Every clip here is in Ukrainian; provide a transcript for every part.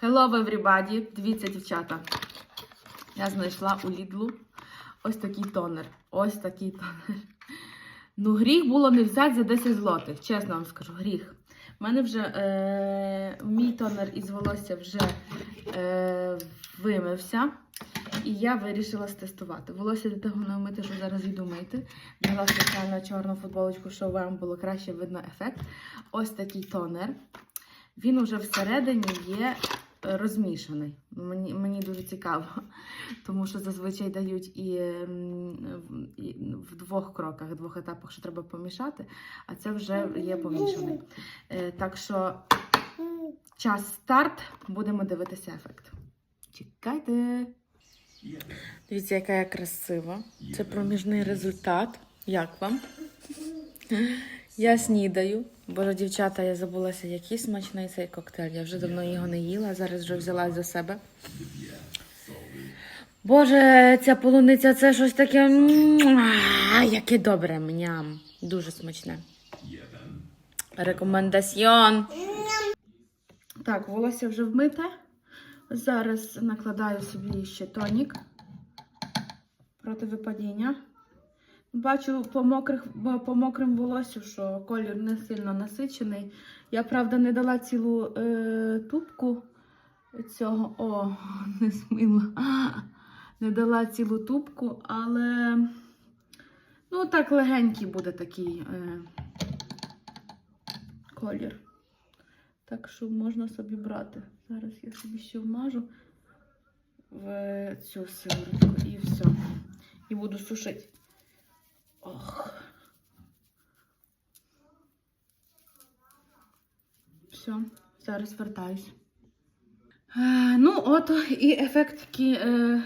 Hello, everybody! Дивіться, дівчата. Я знайшла у Лідлу ось такий тонер. Ось такий тонер. Ну, гріх було не взяти за 10 злотих, чесно вам скажу, гріх. У мене вже е, мій тонер із волосся вже е, вимився. І я вирішила стестувати. Волосся до того не вмити, що зараз йду мити. Взяла спеціально чорну футболочку, щоб вам було краще видно ефект. Ось такий тонер. Він уже всередині є розмішаний. Мені, мені дуже цікаво, тому що зазвичай дають і, ем, в- і в двох кроках, двох етапах, що треба помішати, а це вже є помішаний. Е, Так що час старт, будемо дивитися ефект. Чекайте. Дивіться, яка я красива. Це проміжний результат. Як вам? Я снідаю. Боже, дівчата, я забулася, який смачний цей коктейль. Я вже давно його не їла, зараз вже взяла за себе. Боже, ця полуниця це щось таке. Яке добре, мням. Дуже смачне. Рекомендаціон. Так, волосся вже вмите. Зараз накладаю собі ще тонік проти випадіння. Бачу по, мокрих, по мокрим волоссю, що колір не сильно насичений. Я, правда, не дала цілу е, тубку цього. О, не змила. Не дала цілу тубку, але ну так легенький буде такий е, колір. Так що можна собі брати. Зараз я собі ще вмажу в цю сиворотку і все. І буду сушити. Все, зараз вертаюсь. Е, ну, от і ефект, е,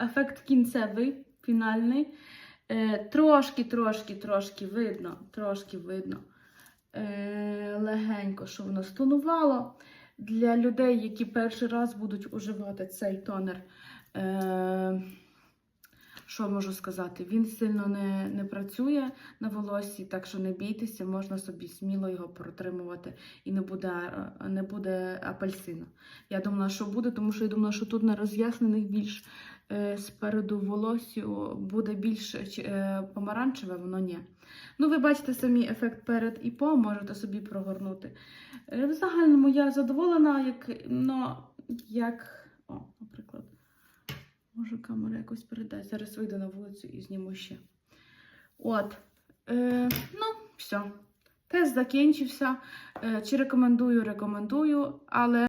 ефект кінцевий, фінальний. Е, трошки, трошки, трошки видно, трошки видно. Легенько, що воно стонувало. Для людей, які перший раз будуть уживати цей тонер. Е, що можу сказати? Він сильно не, не працює на волоссі, так що не бійтеся, можна собі сміло його протримувати і не буде, е, не буде апельсина. Я думала, що буде, тому що я думала, що тут на роз'яснених більш е, спереду волоссю буде більш е, помаранчеве, воно ні. Ну, ви бачите самі ефект перед і по, можете собі прогорнути. Е, В загальному я задоволена, як, ну, як. Може, камера якось передасть. Зараз вийду на вулицю і зніму ще. От. Е, ну, все. Тест закінчився. Е, чи рекомендую, рекомендую, але.